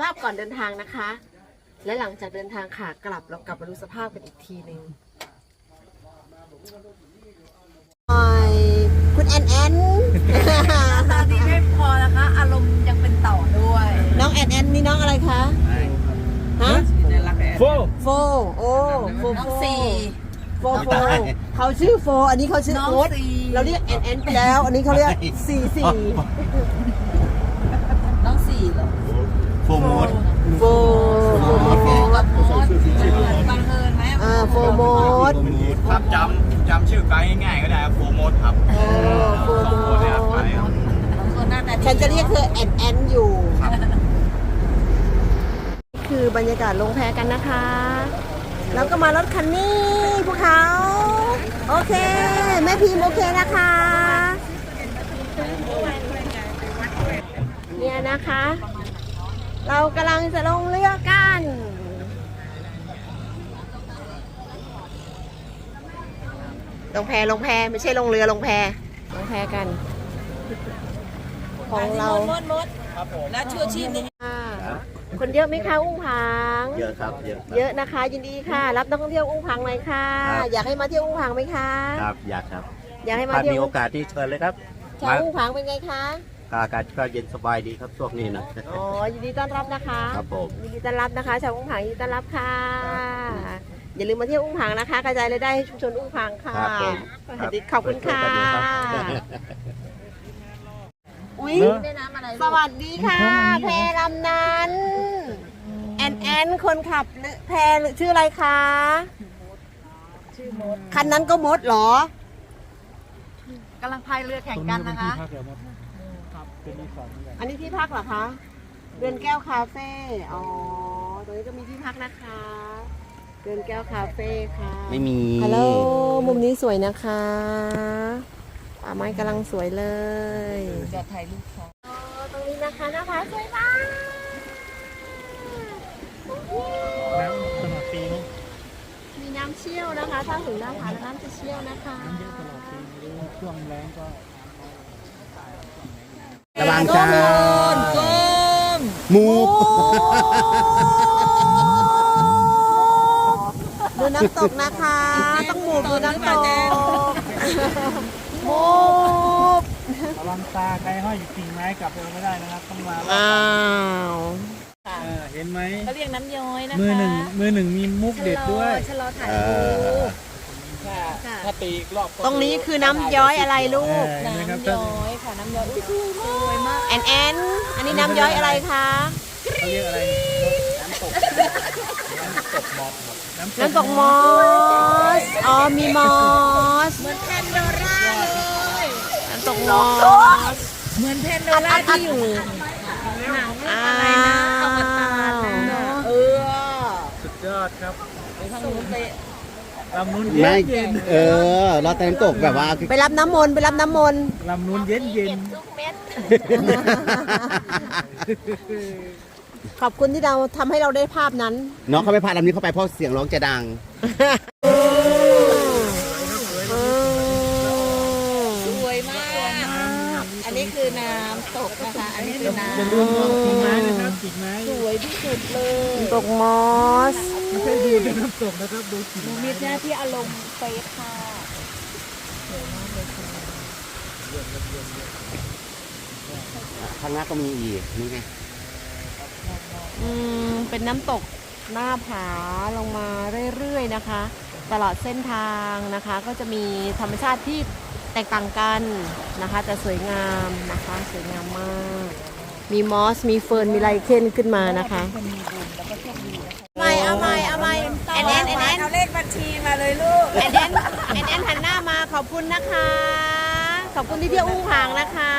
ภาพก่อนเดินทางนะคะ และหลังจากเดินทางขากลับเรากลับมาดูสภาพกันอีกทีหนึ่งคุณแอนแอนตอนนี้ไม่พอนะคะ อารมณ์ยังเป็นต่อด้วย น้องแอนแอนนี่น้องอะไรคะฮะโฟโฟโอ้โฟน้อโฟงสี่โฟโฟเขาชื่อโฟ อันนี้เขาชื่อน้องโอ๊ตสี่เราเรียกแอนแอนไปแล้ว อันนี้เขาเรียกสี่สี่น้องสี่เหรอ โฟมดโฟโฟโมโฟดกับโมดบังเอิญไหมอ่าโฟโมดครับจำจำชื่อไกด์ง่ายๆก็ได้ครับโฟโมดครับโอ้โฟสองโมคนเลยครับดไปครับบางคนหน้าตาดีฉันจะเรียกเธอแอนแอนอยู่นี่คือบรรยากาศลงแพกันนะคะ แล้วก็มารถคันนี้พวกเขาโอเค แม่พิมพ์โอเคนะคะเนี่ยนะคะ เรากำลังจะลงเรือกัน ลงแพลงแพไม่ใช่ลงเรือลงแพลงแพกัน ของเรามดมดแล้วชูชีพนี่ค่ะคนเยอะไหมคะอุ้งผางเยอะครับ เยอะเยอะนะคะ ยินดีค่ะ รับนักท่องเที่ยวอุ้งผางหน่อยค่ะ ครับ อยากให้มาเที่ยวอุ้งผางไหมคะ ครับอยากครับอยากให้มาถ้าเที่ยวมีโอกาสที่เชิญเลยครับ ชาวอุ้งผางเป็นไงคะ อากาศก็เย็นสบายดีครับช่วงนี้นะอ๋อยินดีต้อนรับนะคะครับผมยินดีต้อนรับนะคะ ชาวอุ้งผางยินดีต้อนรับค่ะ อย่าลืมมาเที่ยวอุ้งผางนะคะ กระจายรายได้ให้ชุมชนอุ้งผางค่ะครับผมรับขอบคุณค่ะช่วยกันดูรับ อุ้ยได้น้ำอะไรสวัสดีค่ะแพรลำนั้น แอนแอนคนขับหรือแพรหรือชื่ออะไรคะชื่อมดคันนั้นก็มดเหรอกำลังพายเรือแข่งกันนะคะอั นนี้ที่พักเหรอคะ เดือนแก้วคาเฟ่ อ๋อ ตรงนี้ก็มีที่พักนะคะ เดือนแก้วคาเฟ่ค่ะไม่มีฮัลโหลมุมนี้สวยนะคะป่าไม้กำลังสวยเลยจะถ่ายรูปเขาอ๋อตรงนี้นะคะหน้าผาสวยมากน้ำตลอดปีมั้งมีน้ำเชี่ยวนะคะ ถ้าถึงหน้าผาแล้วน้ำจะเชี่ยวนะคะเยอะตลอดปีหรือช่วงแรงก็ ระวังจ้าก้มหมู ดูน้ำตกนะคะ ต้องหมูดูน้ำตกหมูระวังตาใครห้อยอยู่กิ่งไม้กลับไปเอาไม่ได้นะครับ ต้องมาอ้าว เออเห็นไหม เขาเรียกน้ำย้อยนะคะมือหนึ่งมือหนึ่งมีมุกเด็ดด้วย ชะลอถ่ายเอรูอปค่ะค่ะ ถ้าตีอีกรอบตรงนี้คือน้ำย้อยอะไรลูเอกอนะครับน้ำย้อยค่ะน้ำย้อยอุ้ยสวยมากแอนแอนอันนี้น้ำย้อยอะไรคะเขาเรียกอะไรน้ำตกน้ำตกหมอกน้ำน้ำตกมอสอ๋อมีมอสเหมือนแพนโดร่าเลยน้ำตกมอสเหมือนแพนโดร่าที่อยู่หนังอ้าอะไรนะอวตารวนะเออสุดยอดครับไปทางนู้นไป ลำนู้นไม่เย็นเย็นเออเราแต่น้ำตกแบบว่า ไปรับน้ำมนต์ไปรับน้ำมนต์ลำนู้นเย็นเย็น ทุกเม็ด ขอบคุณที่เราทำให้เราได้ภาพนั้น น้องเขาไม่พาลำนี้เข้าไปเพราะเสียงร้องจะดัง สวยมาก อันนี้คือน้ำตกนะ คะอันนี้คือน้อย่าลืมมองกิ่งไม้นะครับกิ่งไม้ำสวยที่สุดเลยตกมอสไม่ใช่ดูแต่น้ำตกนะครับดูกิ่งหนูไม้มีหน้าที่อารมณ์เฟซค่ะข้างหน้าก็มีอีกนี่ไงอืมเป็นน้ำตกหน้าผาลงมาเรื่อยๆนะคะ ตลอดเส้นทางนะคะ ก็จะมีธรรมชาติที่แตกต่างกันนะคะแต่สวยงามนะคะสวยงามมาก มีมอสมีเฟิร์นมีไลเคนขึ้นมานะคะไม่เอาไม่เอาไม่แอนแอนแอนแอนเอาเลขบัญชีมาเลยลูก แอนแอนแอนแอนหันหน้ามาขอบคุณนะคะ ขอบคุณที่เที่ยวอุ้งผางนะคะ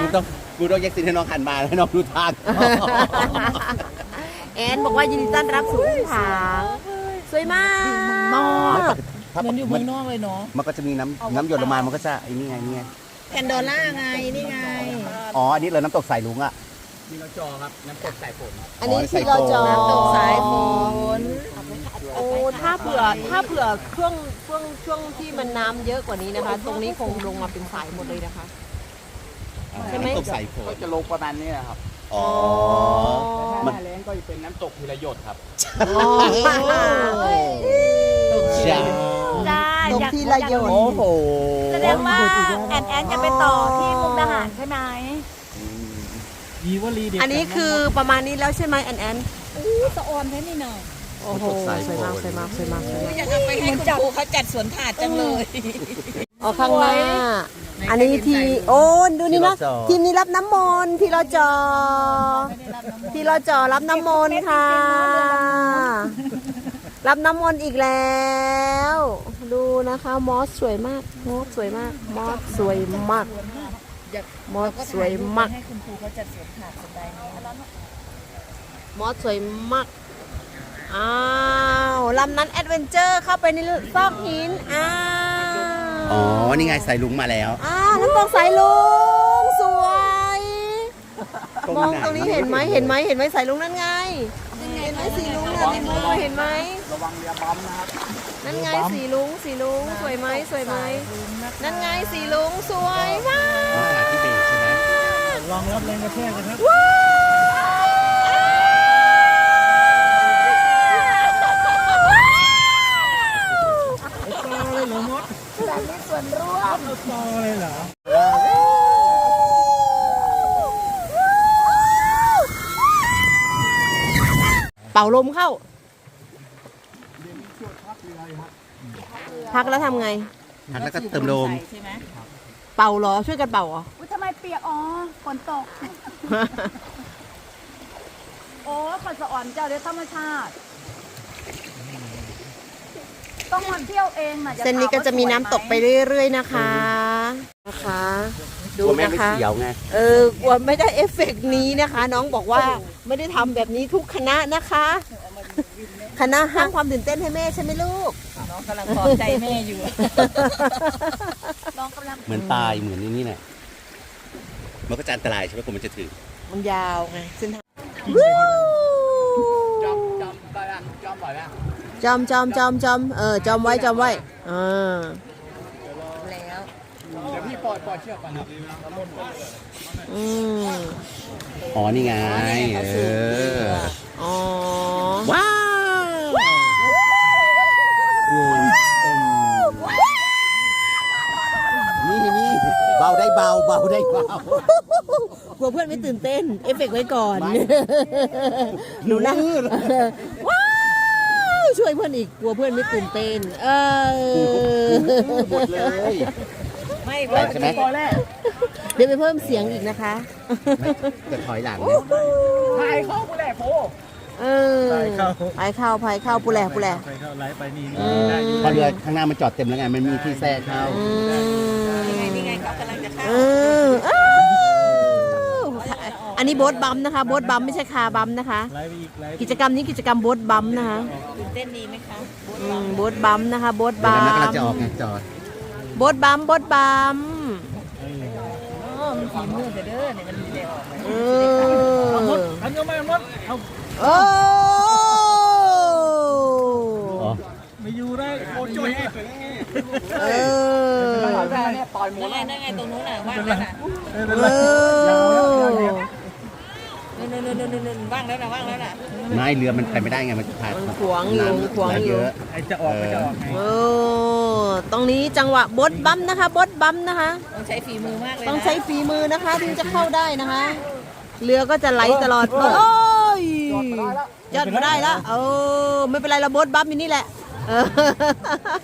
กูต้องกูต้องแยกสินให้น้องหันมาให้น้องดูทาง แอนบอกว่ายินดีต้อนรับสู่อุ้งผางสวยมาก เหมือนอยู่เมืองนอกเลยเนาะ มันก็จะมีน้ำน้ำหยดลงมา มันก็จะไอ้นี่ไงนี่ไงแพนโดร่าไงนี่ไง อ๋อ อันนี้เลยน้ำตกสายลุงอะมีเราจอครับน้ำตกสายฝนอันนี้ที่เราจอน้ำตกสายฝนโอ้ถ้าเผื่อถ้าเผื่อช่วงช่วงช่วงที่มันน้ำเยอะกว่านี้นะคะ ตรงนี้คงลงมาเป็นสายหมดเลยนะคะใช่ไหมน้ำตกสายฝนก็จะลงประมาณนี้ครับออ๋อถ้าหมันน้าแรงก็จะเป็นน้ำตกพิรยศครับอ๋อ จ้าจ้าตกอยากที่ระยองโอ้โหแสดงว่าแอนแอนจะไปต่อที่มุกดาหารใช่ไหมยีวลีเด็ดอันนี้คือประมาณนี้แล้วใช่ไหมแอนแอนอู้สะออนแค่นี้เนาะโอ้โหสวยมากสวยมากสวยมากสวยมากอยากเอาไปให้คุณครูเขาจัดสวนถาดจังเลยออกข้างหน้าอันนี้ทีโอ้ดูนี่นะทีมนี้รับน้ำมนต์ทีเราจอทีเราจอรับน้ำมนต์ค่ะ รับน้ำมนต์อีกแล้ว ดูนะคะมอสสวยมากมอสสวยมาก มอสสวยมาก มอสสวยมาก ให้คุณครูเขาจัดสวนถาดสบายนี้มอสสวยมาก อ้าวลำนั้นแอดเวนเจอร์เข้าไปในซอกหิน อ้าวอ๋อ นี่ไงใส่ลุงมาแล้ว อ้าวน้ำตกสายลุงสวยตรงมองไหนตรงนี้เห็นไหมเห็นไหมเห็นไหมสายลุงนั่นไงเห็น ไหมสีลุงน่ะในมือเห็นไหมระวังเรือบัมนะครับนั่นไงสีลุงสีลุงสวยไหมสวยไหมนั่นไงสีลุงสวยมากอ๋อหาที่เบรกใช่ไหมลองรับแรงกระแทกนะครับว้าวต่อเลยเหรอมดแบบนี้ส่วนร่วมต่อเลยเหรอ เป่าลมเข้า พักแล้วทำไงทักแล้วก็เติมลม ใช่ไหมเป่าเหรอช่วยกันเป่าเหรอ อุ้ยทำไมเปียก อ๋อ ฝนตก โอ้ขอสะอ่อนเจ้าเดี๋ยวธรรมชาติ ต้องมาเที่ยวเองนะเส้นนี้ก็จะมีน้ำตกไปเรื่อย ๆ นะคะ นะคะ ดูกลัวแม่นะไม่คะเสียวไง เออกลัวไม่ได้เอฟเฟกต์นี้นะคะ น้องบอกว่าไม่ได้ทำแบบนี้ทุกคณะนะคะ คณะห้างความตื่นเต้นให้แม่ใช่ไหมลูก น้องกำลังพอใจแม่อยู่ น้องกำลังเหมือนตายเหมือนนี่นี่แหละมันก็จะอันตรายใช่ไหมคนมันจะถือมันยาวไงเส้นทางจอมจอมได้ละจอมบ่อยละจอมจอมจอมจอมเออจอมไว้จอมไว้อ่า แล้ว เดี๋ยวพี่ปล่ อยปล่อยเชือกก่อนครับอืมอ๋อนี่ไงเอออ๋อว้าวอืมนี่นี่เบาได้เบาเบาได้เบากลัวเพื่อนไม่ตื่นเต้น เอฟเฟกต์ไว้ก่อนหนูนั่งว้าวช่วยเพื่อนอีกกลัวเพื่อนไม่ตื่นเต้น เออ หมดเลย ไม่แรงใช่ไหม พอแล้วเดี๋ยวไปเพิ่มเสียงอีกนะคะ จะถอยหลังถ่ายเข้ากูแหละโฟเออไปเข้าไปเข้าปูแหลปูแหลไปเข้าไลฟ์ไปนี่อืมเพอเรือข้างหน้ามันจอดเต็มแล้วไงมันมีที่แทรกเข้าอืมนี่ไงนี่ไงเขากำลังจะเข้าเอออ้าวอันนี้โบ๊ทบัมนะคะ โบ๊ทบัมไม่ใช่คาร์บัมนะคะ ไลฟ์ไปอีกไลฟ์กิจกรรมนี้กิจกรรมโบ๊ทบัมนะคะตื่นเต้นดีไหมคะอืมโบ๊ทบัมนะคะ โบ๊ทเดี๋ยวบัม นั้นกำลังจะออกไงจอดโบ๊ทบัมโบ๊ทบัมอ๋อมันฝีมือเด้อเนี่ยมันมีแต่ออกมาเอเอามดออันก็ไม่มดเอาโอ้อ๋อไม่อยู่ได้โอ้จุ้ยเออเนี่ยต่อยหมนั่ดนไงนั่นไงตรงนู้นน่ะว่างแล้วน่ะเออนู่นนู่นนู่นนู่นนู่นว่างแล้วน่ะว่างแล้วน่ะไม่เรือมันไปไม่ได้ไงมันผ่านมันขวางอยู่น้ำขวางอยู่น้ำเยอะไอจะออกไม่จะออกไงโอ้ ตรงนี้จังหวะโบ๊ทบัมนะคะโบ๊ทบัมนะคะ ต้องใช้ฝีมือมากเลยนะต้องใช้ฝีมือนะคะถึงจะเข้าได้นะคะ เรือก็จะไหลตลอดโอ้ยยอดมาได้แล้วโอ้ไม่เป็นไรเราโบ๊ทบัมอยู่นี่แหละ เออ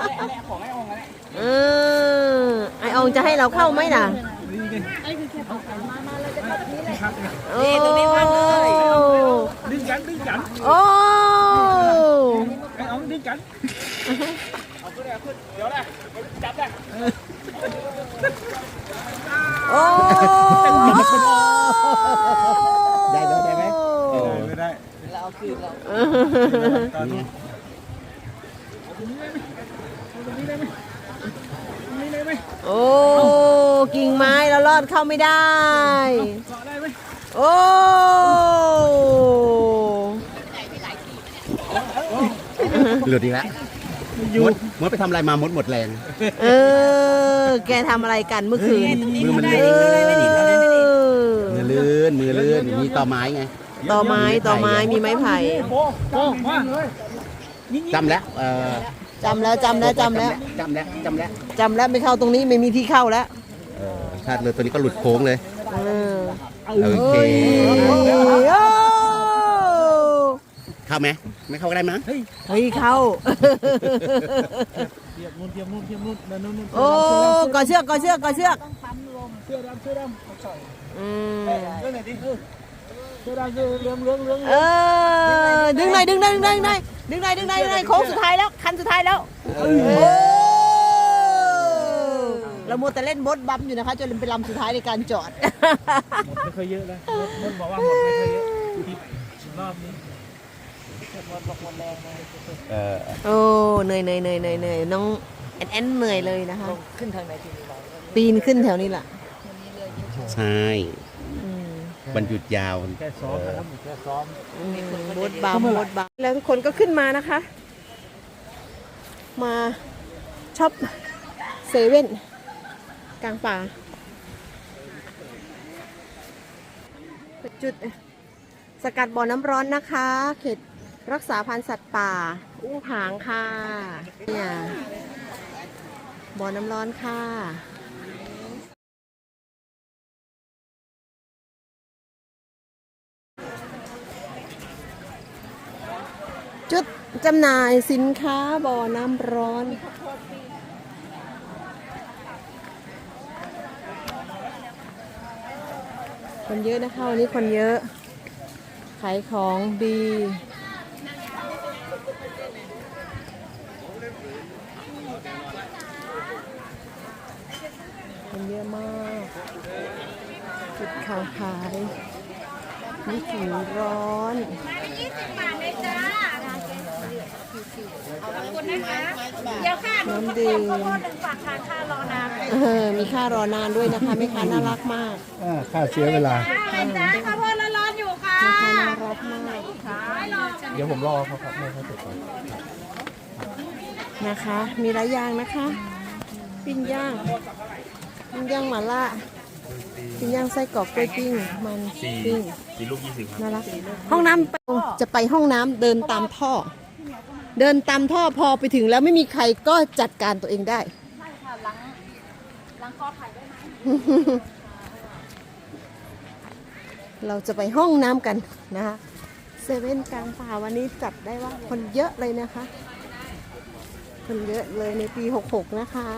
อันนี้ของไอ้องอันนี้เออไออองจะให้เราเข้าไหมน่ะนี่ดิโอ้นี่ตรงนี้ว่างเลยดึงกันดึงกันโอ้ไอ้องดึงกัน เอาขึ้นเลยขึ้นเดี๋ยวนะจับได้โอ้ได้ไหมได้ไหมเออไม่ได้เราเอาคืนเราตอนนี้โอ้ กิ่งไม้เราลอดเข้าไม่ได้เกาะได้ไหมโอ้หลุดอีกแล้ว มดมดไปทำอะไรมามดหมดแรง เออ แกทำอะไรกันเมื่อคืนตรงนี้มือเขามันได้เล็กนี่เขาได้ไม่ดีเขาได้ไม่ดีเออเรือลื่นมือลื่นมีต่อไม้ไงต่อไม้ต่อไม้มีไม้ไผ่โป้โป้มาจำแล้วเออจำแล้วจำแล้วจำแล้วจำแล้วจำแล้วจำแล้วไม่เข้าตรงนี้ไม่มีที่เข้าแล้วเออชาติเลยตัวนี้ก็หลุดโค้งเลยเออโอเคโอ้ เข้าไหมไม่เข้าก็ได้มั้งเฮ้ยเข้า เทียบนู่นเทียบนู่นเทียบนู่นเดินนู่นนู่นโอ้ก่อเชือกก่อเชือกก่อเชือกเสื้อดำเสื้อดำใส่อืมเรื่องไหนดิเสื้อดำเสื้อเหลืองเหลืองเหลืองเออดึงหน่อยดึงหน่อยดึงหน่อยดึงหน่อยดึงหน่อยดึงหน่อยดึงหน่อยโค้งสุดท้ายแล้วคันสุดท้ายแล้วโอ้เรามัวแต่เล่นบดบัมอยู่นะคะจนเป็นลำสุดท้ายในการจอดหมดไม่เคยเยอะเลยมดบอกว่าหมดไม่เคยเยอะที่รอบนี้ มดบอกหมดแรงเลยเออโอ้เหนื่อยเหนื่อยเหนื่อยเหนื่อยเหนื่อยน้องแอนแอนเหนื่อยเลยนะคะขึ้นทางไหนทีนี้เราปีนขึ้นแถวนี้แหละใช่อืมวันหยุดยาวแค่ซ้อมนะครับแค่ซ้อมบดบัมบดบัมแล้วทุกคนก็ขึ้นมานะคะ มาช็อปเซเว่นกลางป่าเป็นจุดสกัดบ่อน้ำร้อนนะคะ เขต รักษาพันธุ์สัตว์ป่า อุ้งผางค่ะเนี่ยบ่อน้ำร้อนค่ะจุดจำหน่ายสินค้าบ่อน้ำร้อน คนเยอะนะคะวันนี้คนเยอะ ขายของดี คนเยอะมากจุดขาวขายมีถุงร้อนเลยจ้าขอบคุณนะคะ เดี๋ยวค่ะน้ำดื่มหนึ่งฝากทานค่ารอนานเออมีค่ารอนานด้วยนะคะแม่ค้าน่ารักมากค่าเสียเวลาจ้าข้าวโพดร้อนๆอยู่ค่ะแม่ค้าน่ารักมากเดี๋ยวผมรอเขาครับแม่เขาเสร็จก่อนนะคะ มีหลายอย่างนะคะ ปิ้งย่าง ปิ้งย่างหมาล่าปิ้งย่างไส้กรอกกล้วยปิ้งมันปิ้งสี่ลูกยี่สิบครับน่ารักห้องน้ำจะไปห้องน้ำเดินตามท่อ เดินตามท่อพอไปถึงแล้วไม่มีใครก็จัดการตัวเองได้เราจะไปห้องน้ำกันนะคะเซเว่นกลางป่าวันนี้จัดได้ว่าคนเยอะเลยนะคะ คนเยอะเลยในปี 66 นะคะ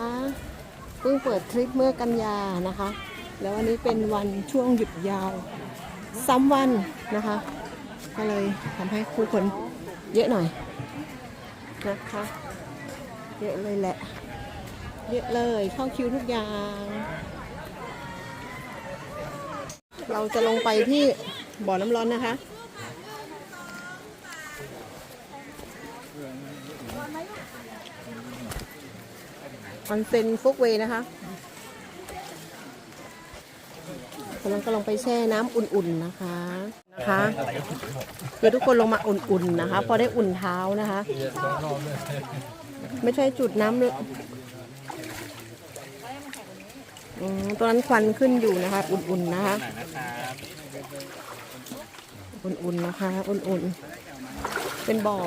เพิ่งเปิดทริปเมื่อกันยานะคะ แล้ววันนี้เป็นวันช่วงหยุดยาวซ้ำวันนะคะ ก็เลยทำให้ผู้คนเยอะหน่อยนะคะ เยอะเลยแหละ เยอะเลยเข้าคิวทุกอย่าง เราจะลงไปที่บ่อน้ำร้อนนะคะ ออนเซ็นฟุกเวยนะคะกำลังก็ลงไปแช่น้ำอุ่นๆนะคะนะคะคือทุกคนลงมาอุ่นๆนะคะ พอได้อุ่นเท้านะคะ ไม่ใช่จุดน้ำเลยอืมตัวนั้นควันขึ้นอยู่นะคะ อุ่นๆนะคะ อุ่นๆนะคะ อุ่นๆ เป็นบ่อ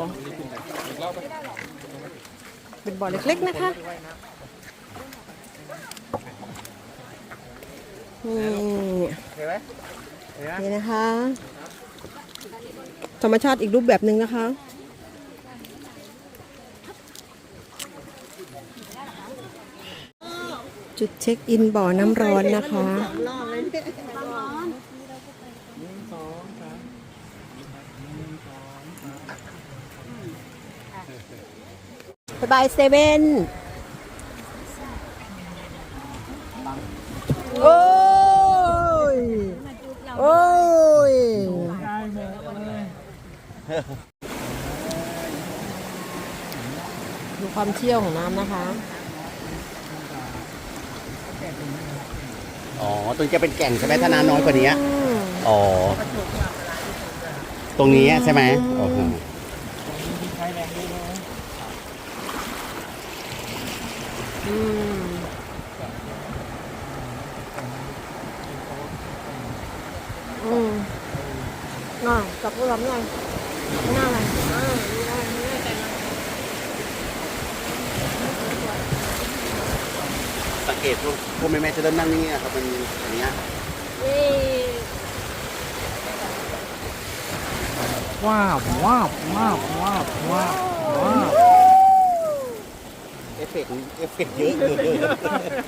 เป็นบ่อเล็กๆนะคะ นี่นี่นะคะ ธรรมชาติอีกรูปแบบหนึ่งนะคะ จุดเช็คอินบ่อน้ำร้อนนะคะบายบายเซเว่นโอ้ยโอ้ยได้หมดเลยดูความเชี่ยวของน้ำนะคะ อ๋อ ตรงนี้จะเป็นแก่งใช่ไหมถ้าน้ำน้อยกว่านี้อืมอ๋อ ตรงนี้ใช่ไหมโอ้โหใช้แรงด้วยนะอืม กับพวกเราไงข้างหน้าอะไรอ่าดูได้ไม่แน่ใจนะสังเกตพวกพวกแม่ๆจะเริ่มนั่งนี่อะครับมันอย่างเงี้ยนี่ว้าวว้าวว้าวว้าวว้าวว้าวเอฟเฟกต์เอฟเฟกต์เยอะเลย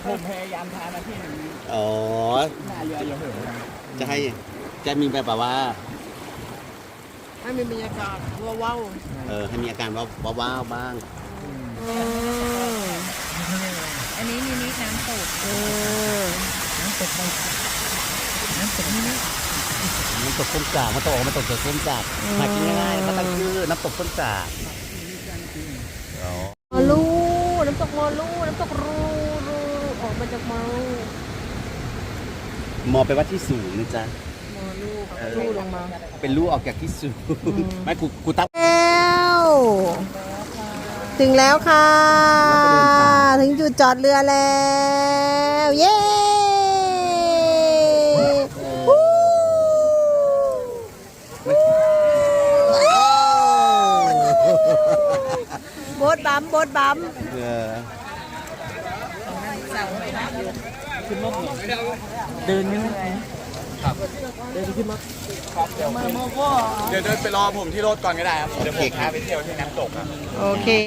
ผมพยายามทานนะพี่อ๋อหน้าเรืออย่าเหินนะจะให้จะมีแบบว่า ให้มีบรรยากาศว้าวเออให้มีอาการว่าว้าวๆบ้างๆอืมอันนี้มินิน้ำตกเออน้ำตกไปน้ำตกนี่นะน้ำตกต้นจากมันตกออกมาตกจากต้นจากหากินง่ายๆมาตั้งชื่อน้ำตกต้นจากอ๋อมอลูน้ำตกมอลูน้ำตกรูรูออกมาจากมอลูมองไปว่าที่สูงนะจ๊ะ มอลูลูลงมา เป็นลูกออกจากที่สูงไม่กูกูตั้ง แล้วถึงแล้วค่ะ ถึงจุดจอดเรือแล้ว เย้วู้โบดบัมโบดบัมเออขึ้นรถเหรอ เดินยังไงเดี๋ยวเดินไปรอผมที่รถก่อนก็ได้ครับ เดี๋ยวผมพาไปเที่ยวที่น้ำตกครับ โอเค